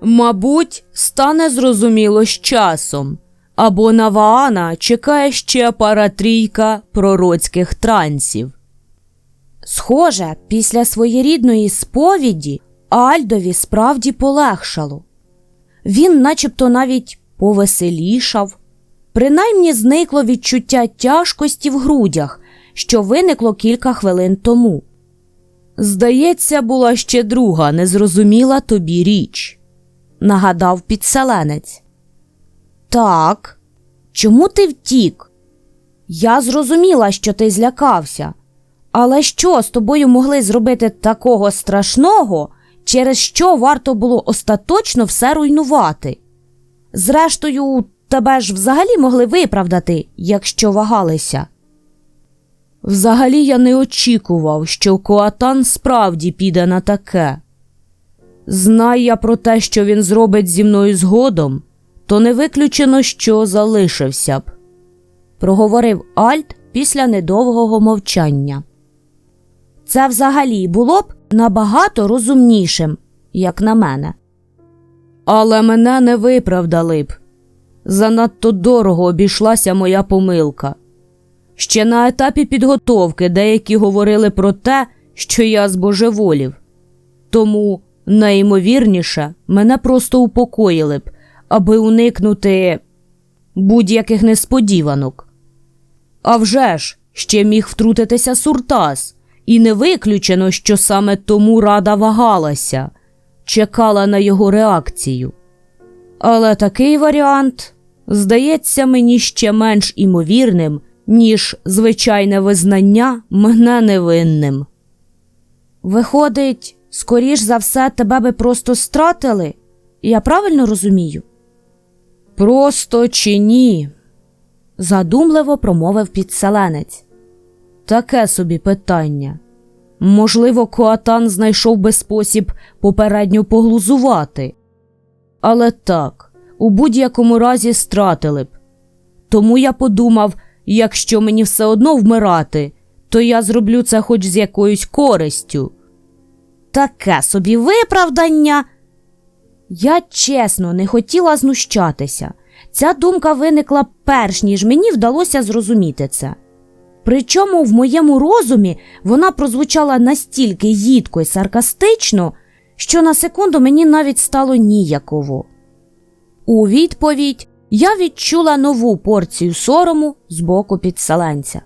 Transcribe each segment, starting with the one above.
Мабуть, стане зрозуміло з часом, або на Ваана чекає ще пара трійка пророцьких трансів. Схоже, після своєрідної сповіді Альдові справді полегшало. Він начебто навіть повеселішав, принаймні зникло відчуття тяжкості в грудях, що виникло кілька хвилин тому. Здається, була ще друга незрозуміла тобі річ, нагадав підселенець. Так, чому ти втік? Я зрозуміла, що ти злякався. Але що з тобою могли зробити такого страшного, через що варто було остаточно все руйнувати? Зрештою, тебе ж взагалі могли виправдати, якщо вагалися. Взагалі я не очікував, що Коатан справді піде на таке. Знай я про те, що він зробить зі мною згодом, то не виключено, що залишився б, проговорив Альт після недовгого мовчання. Це взагалі було б набагато розумнішим, як на мене. Але мене не виправдали б. Занадто дорого обійшлася моя помилка. Ще на етапі підготовки деякі говорили про те, що я збожеволів. Тому, найімовірніше, мене просто упокоїли б, аби уникнути будь-яких несподіванок. А вже ж, ще міг втрутитися Суртас, і не виключено, що саме тому рада вагалася, чекала на його реакцію. Але такий варіант здається мені ще менш імовірним, ніж звичайне визнання мене невинним. Виходить, скоріш за все, тебе би просто стратили? Я правильно розумію? Просто чи ні? задумливо промовив підселенець. Таке собі питання. Можливо, Коатан знайшов би спосіб попередньо поглузувати. Але так, у будь-якому разі стратили б. Тому я подумав, якщо мені все одно вмирати, то я зроблю це хоч з якоюсь користю. Таке собі виправдання. Я чесно не хотіла знущатися. Ця думка виникла перш ніж мені вдалося зрозуміти це. Причому в моєму розумі вона прозвучала настільки їдко й саркастично, що на секунду мені навіть стало ніяково. У відповідь я відчула нову порцію сорому з боку підселенця.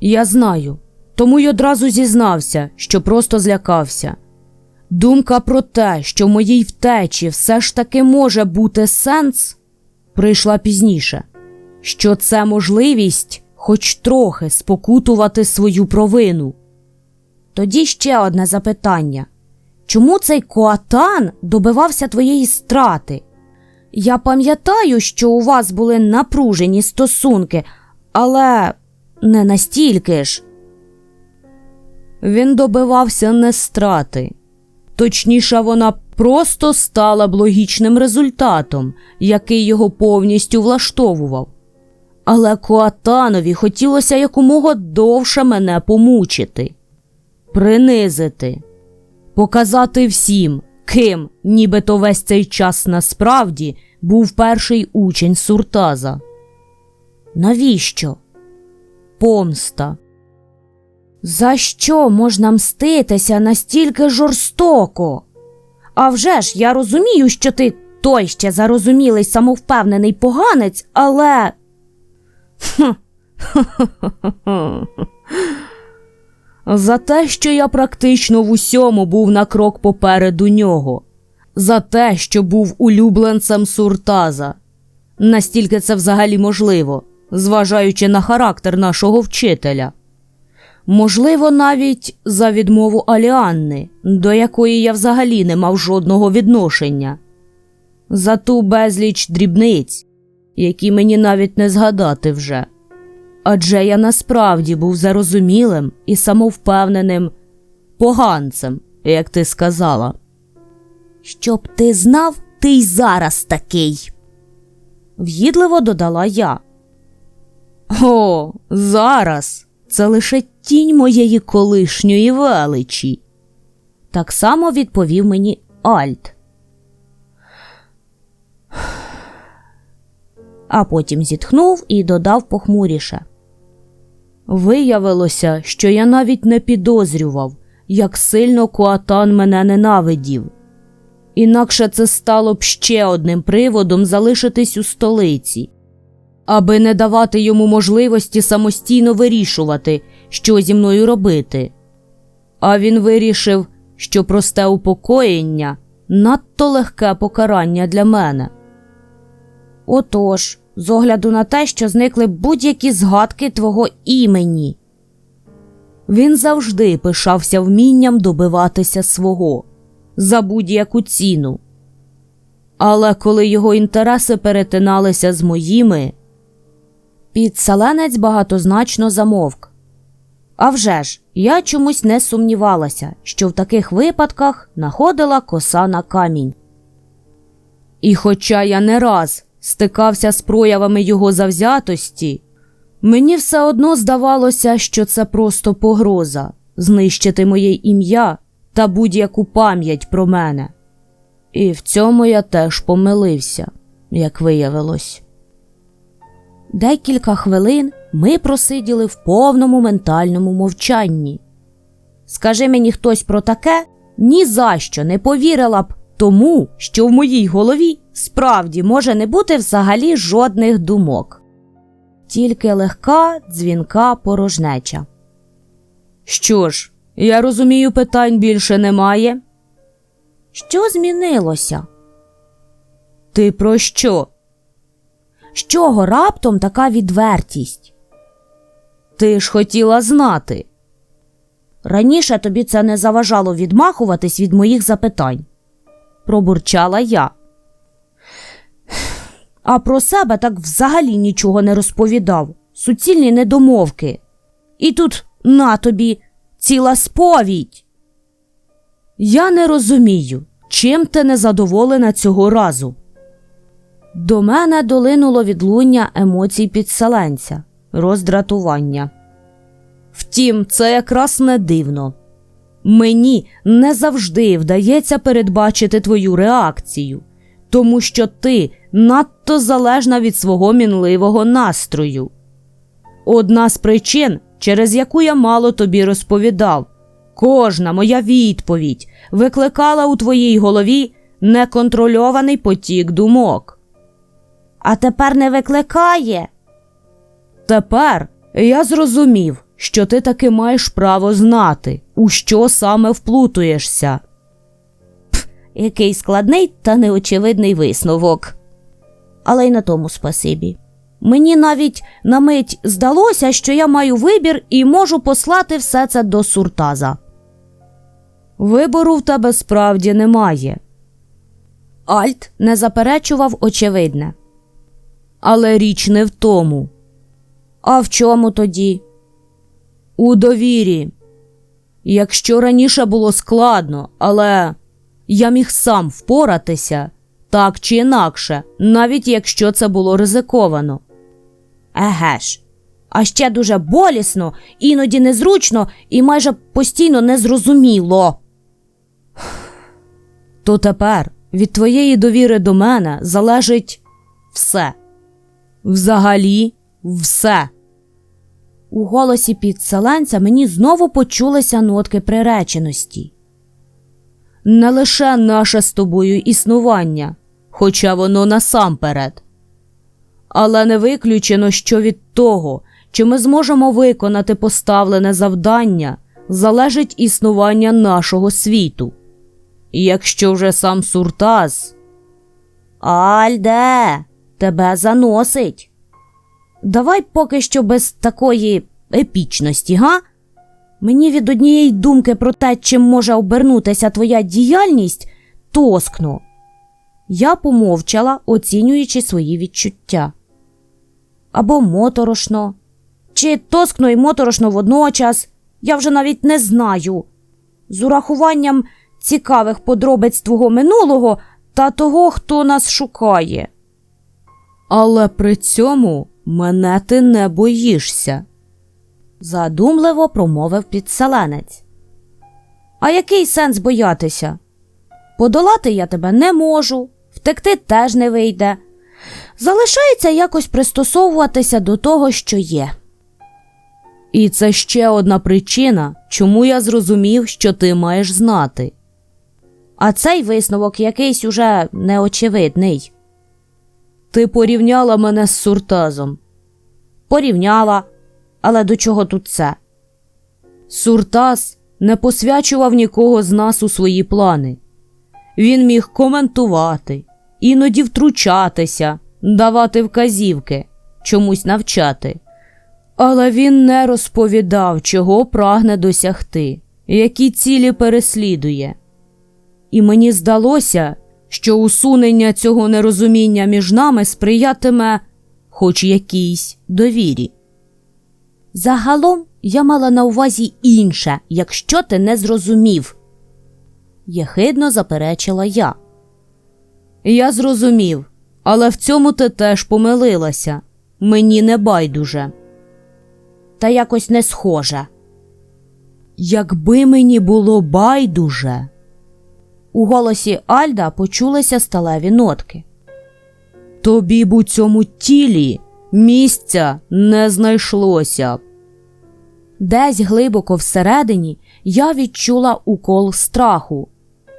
Я знаю, тому й одразу зізнався, що просто злякався. Думка про те, що в моїй втечі все ж таки може бути сенс, прийшла пізніше, що це можливість хоч трохи спокутувати свою провину. Тоді ще одне запитання чому цей коатан добивався твоєї страти? Я пам'ятаю, що у вас були напружені стосунки, але не настільки ж. Він добивався не страти. Точніше, вона просто стала б логічним результатом, який його повністю влаштовував. Але Коатанові хотілося якомога довше мене помучити, принизити, показати всім, ким, нібито весь цей час насправді був перший учень Суртаза. Навіщо? Помста. За що можна мститися настільки жорстоко? А вже ж я розумію, що ти той ще зарозумілий самовпевнений поганець, але. За те, що я практично в усьому був на крок попереду нього, за те, що був улюбленцем Суртаза. Настільки це взагалі можливо, зважаючи на характер нашого вчителя. Можливо, навіть за відмову Аліанни, до якої я взагалі не мав жодного відношення, за ту безліч дрібниць, які мені навіть не згадати вже. Адже я насправді був зарозумілим і самовпевненим поганцем, як ти сказала. Щоб ти знав, ти й зараз такий. В'їдливо додала я. О, зараз це лише тінь моєї колишньої величі. Так само відповів мені Альт. А потім зітхнув і додав похмуріше. Виявилося, що я навіть не підозрював, як сильно Куатан мене ненавидів. Інакше це стало б ще одним приводом залишитись у столиці аби не давати йому можливості самостійно вирішувати, що зі мною робити. А він вирішив, що просте упокоєння надто легке покарання для мене. Отож, з огляду на те, що зникли будь-які згадки твого імені. Він завжди пишався вмінням добиватися свого за будь-яку ціну. Але коли його інтереси перетиналися з моїми, підселенець багатозначно замовк. А вже ж, я чомусь не сумнівалася, що в таких випадках находила коса на камінь. І хоча я не раз стикався з проявами його завзятості, мені все одно здавалося, що це просто погроза знищити моє ім'я та будь-яку пам'ять про мене. І в цьому я теж помилився, як виявилось. Декілька хвилин ми просиділи в повному ментальному мовчанні. Скажи мені хтось про таке, ні за що не повірила б тому, що в моїй голові справді може не бути взагалі жодних думок, тільки легка дзвінка порожнеча. Що ж, я розумію, питань більше немає. Що змінилося? Ти про що? З чого раптом така відвертість? Ти ж хотіла знати. Раніше тобі це не заважало відмахуватись від моїх запитань, пробурчала я. А про себе так взагалі нічого не розповідав. Суцільні недомовки. І тут на тобі ціла сповідь. Я не розумію, чим ти незадоволена цього разу. До мене долинуло відлуння емоцій підселенця, роздратування. Втім, це якраз не дивно. Мені не завжди вдається передбачити твою реакцію, тому що ти надто залежна від свого мінливого настрою. Одна з причин, через яку я мало тобі розповідав, кожна моя відповідь викликала у твоїй голові неконтрольований потік думок. А тепер не викликає. Тепер я зрозумів, що ти таки маєш право знати, у що саме вплутуєшся. Пф, який складний та неочевидний висновок. Але й на тому спасибі. Мені навіть на мить здалося, що я маю вибір і можу послати все це до суртаза. Вибору в тебе справді немає. Альт не заперечував очевидне. Але річ не в тому. А в чому тоді? У довірі. Якщо раніше було складно, але я міг сам впоратися так чи інакше, навіть якщо це було ризиковано. Еге ж, а ще дуже болісно, іноді незручно і майже постійно незрозуміло. То тепер від твоєї довіри до мене залежить все. Взагалі, все. У голосі підселенця мені знову почулися нотки приреченості. Не лише наше з тобою існування, хоча воно насамперед. Але не виключено, що від того, чи ми зможемо виконати поставлене завдання, залежить існування нашого світу. І якщо вже сам Суртаз. Альде, тебе заносить. Давай поки що без такої епічності, га? Мені від однієї думки про те, чим може обернутися твоя діяльність, тоскно. Я помовчала, оцінюючи свої відчуття. Або моторошно, чи тоскно і моторошно водночас, я вже навіть не знаю. З урахуванням цікавих подробиць твого минулого та того, хто нас шукає. Але при цьому мене ти не боїшся, задумливо промовив підселенець. А який сенс боятися? Подолати я тебе не можу, втекти теж не вийде. Залишається якось пристосовуватися до того, що є. І це ще одна причина, чому я зрозумів, що ти маєш знати. А цей висновок якийсь уже неочевидний. Ти порівняла мене з Суртазом. Порівняла, але до чого тут це? Суртаз не посвячував нікого з нас у свої плани. Він міг коментувати, іноді втручатися, давати вказівки, чомусь навчати. Але він не розповідав, чого прагне досягти, які цілі переслідує. І мені здалося, що усунення цього нерозуміння між нами сприятиме хоч якійсь довірі. Загалом я мала на увазі інше, якщо ти не зрозумів. Єхидно заперечила я. Я зрозумів, але в цьому ти теж помилилася. Мені не байдуже. Та якось не схоже. Якби мені було байдуже. У голосі Альда почулися сталеві нотки. Тобі б у цьому тілі місця не знайшлося. б». Десь глибоко всередині я відчула укол страху.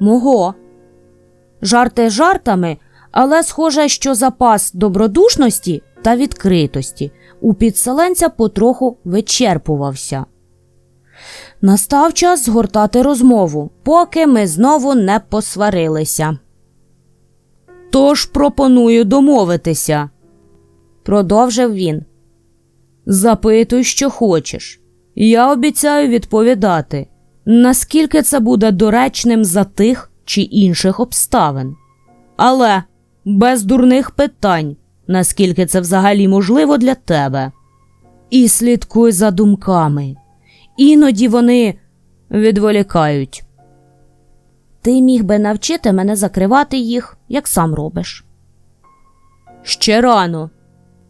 Мого. Жарти жартами, але схоже, що запас добродушності та відкритості у підселенця потроху вичерпувався. Настав час згортати розмову, поки ми знову не посварилися. Тож пропоную домовитися, продовжив він. Запитуй, що хочеш. Я обіцяю відповідати, наскільки це буде доречним за тих чи інших обставин. Але без дурних питань, наскільки це взагалі можливо для тебе. І слідкуй за думками. Іноді вони відволікають. Ти міг би навчити мене закривати їх, як сам робиш. Ще рано.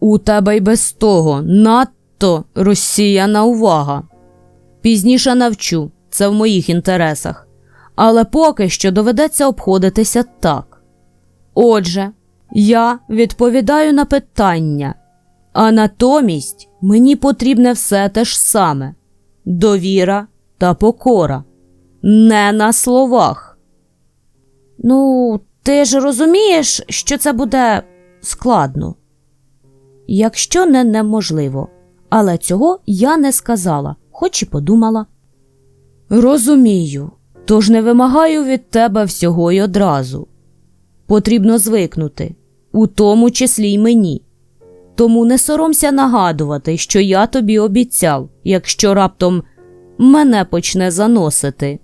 У тебе й без того надто розсіяна увага. Пізніше навчу, це в моїх інтересах. Але поки що доведеться обходитися так. Отже, я відповідаю на питання, а натомість мені потрібне все те ж саме довіра та покора. Не на словах. Ну, ти ж розумієш, що це буде складно. Якщо не неможливо, але цього я не сказала, хоч і подумала. Розумію, тож не вимагаю від тебе всього й одразу. Потрібно звикнути, у тому числі й мені. Тому не соромся нагадувати, що я тобі обіцяв, якщо раптом мене почне заносити.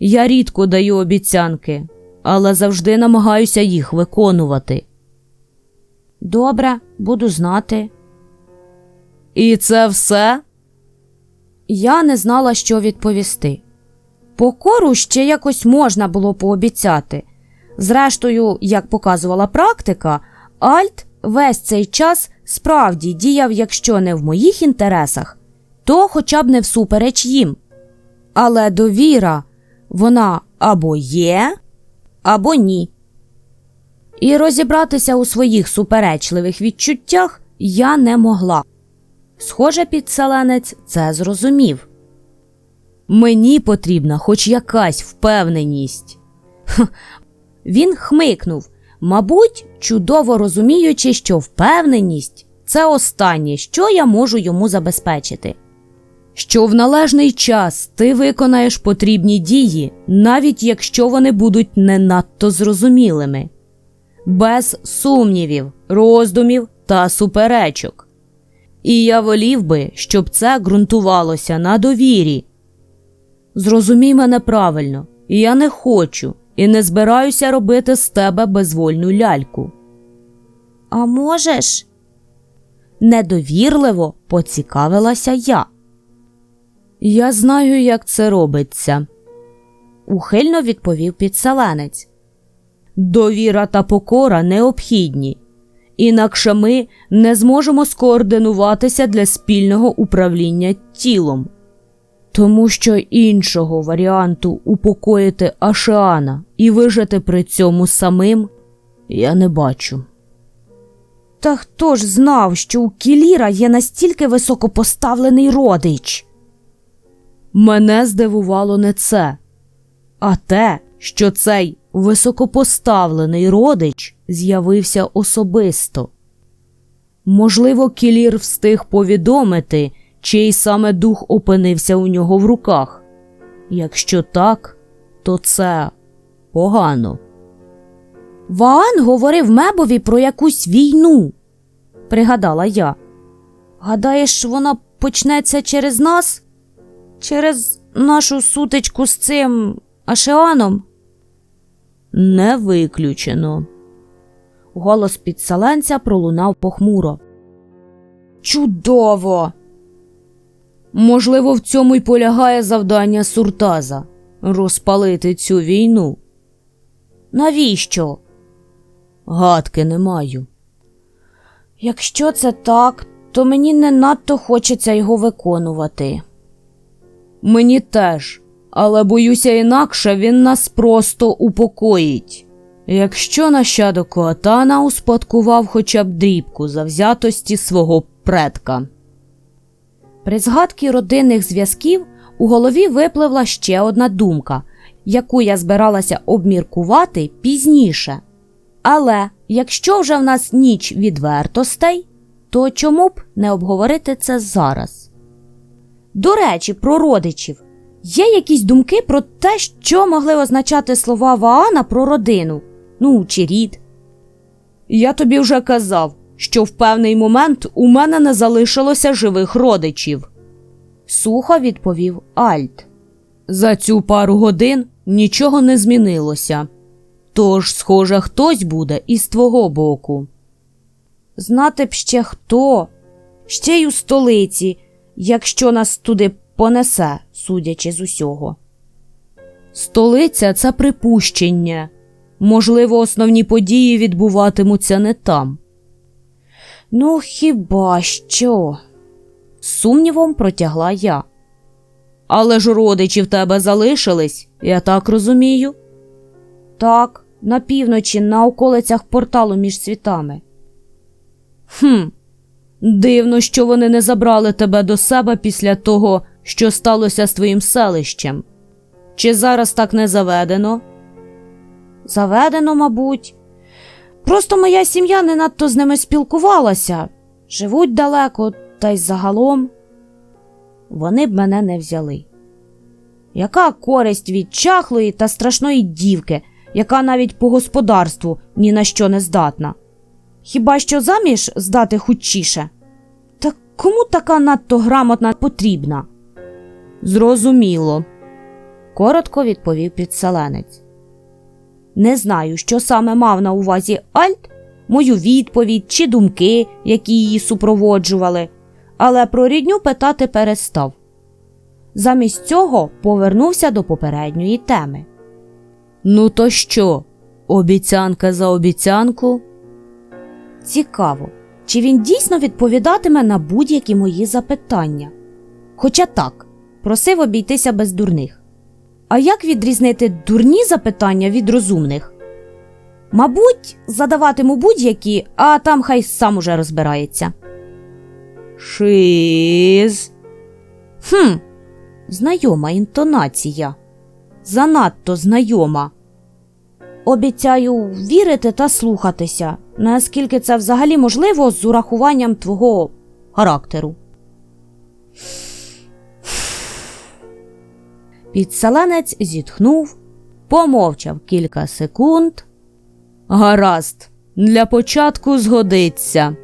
Я рідко даю обіцянки, але завжди намагаюся їх виконувати. Добре, буду знати. І це все? Я не знала, що відповісти. Покору ще якось можна було пообіцяти. Зрештою, як показувала практика, Альт весь цей час справді діяв, якщо не в моїх інтересах, то хоча б не всупереч їм. Але довіра вона або є, або ні. І розібратися у своїх суперечливих відчуттях я не могла. Схоже, підселенець це зрозумів. Мені потрібна хоч якась впевненість. Хм, Він хмикнув, мабуть, чудово розуміючи, що впевненість це останнє, що я можу йому забезпечити. Що в належний час ти виконаєш потрібні дії, навіть якщо вони будуть не надто зрозумілими, без сумнівів, роздумів та суперечок. І я волів би, щоб це ґрунтувалося на довірі. Зрозумій мене правильно, я не хочу і не збираюся робити з тебе безвольну ляльку. А можеш? Недовірливо поцікавилася я. Я знаю, як це робиться, ухильно відповів підселенець. Довіра та покора необхідні, інакше ми не зможемо скоординуватися для спільного управління тілом, тому що іншого варіанту упокоїти Ашеана і вижити при цьому самим я не бачу. Та хто ж знав, що у Кіліра є настільки високопоставлений родич? Мене здивувало не це, а те, що цей високопоставлений родич з'явився особисто. Можливо, Кілір встиг повідомити, чий саме дух опинився у нього в руках. Якщо так, то це погано. Ваан говорив мебові про якусь війну, пригадала я. Гадаєш, вона почнеться через нас? Через нашу сутичку з цим Ашеаном? Не виключено. Голос підселенця пролунав похмуро. Чудово! Можливо, в цьому й полягає завдання Суртаза розпалити цю війну. Навіщо? Гадки не маю. Якщо це так, то мені не надто хочеться його виконувати. Мені теж, але боюся, інакше він нас просто упокоїть. Якщо нащадок Коатана успадкував хоча б дрібку завзятості свого предка. При згадці родинних зв'язків у голові випливла ще одна думка, яку я збиралася обміркувати пізніше. Але якщо вже в нас ніч відвертостей, то чому б не обговорити це зараз? До речі, про родичів. Є якісь думки про те, що могли означати слова Ваана про родину, ну чи рід. Я тобі вже казав, що в певний момент у мене не залишилося живих родичів. Сухо відповів Альт. За цю пару годин нічого не змінилося. Тож, схоже, хтось буде із твого боку. Знати б ще хто, ще й у столиці, якщо нас туди понесе, судячи з усього. Столиця це припущення. Можливо, основні події відбуватимуться не там. Ну, хіба що? сумнівом протягла я. Але ж родичі в тебе залишились, я так розумію. Так, на півночі, на околицях порталу між світами. Хм, дивно, що вони не забрали тебе до себе після того, що сталося з твоїм селищем. Чи зараз так не заведено? Заведено, мабуть. Просто моя сім'я не надто з ними спілкувалася. Живуть далеко, та й загалом вони б мене не взяли. Яка користь від чахлої та страшної дівки, яка навіть по господарству ні на що не здатна? Хіба що заміж здати хутчіше? Та кому така надто грамотна потрібна? Зрозуміло, коротко відповів підселенець. Не знаю, що саме мав на увазі Альт, мою відповідь чи думки, які її супроводжували, але про рідню питати перестав. Замість цього повернувся до попередньої теми. Ну, то що? Обіцянка за обіцянку? Цікаво, чи він дійсно відповідатиме на будь-які мої запитання. Хоча так, просив обійтися без дурних. А як відрізнити дурні запитання від розумних? Мабуть, задаватиму будь-які, а там хай сам уже розбирається. Шиз. Хм, знайома інтонація. Занадто знайома. Обіцяю вірити та слухатися, наскільки це взагалі можливо з урахуванням твого характеру. Підсаланець зітхнув, помовчав кілька секунд. Гаразд, для початку згодиться.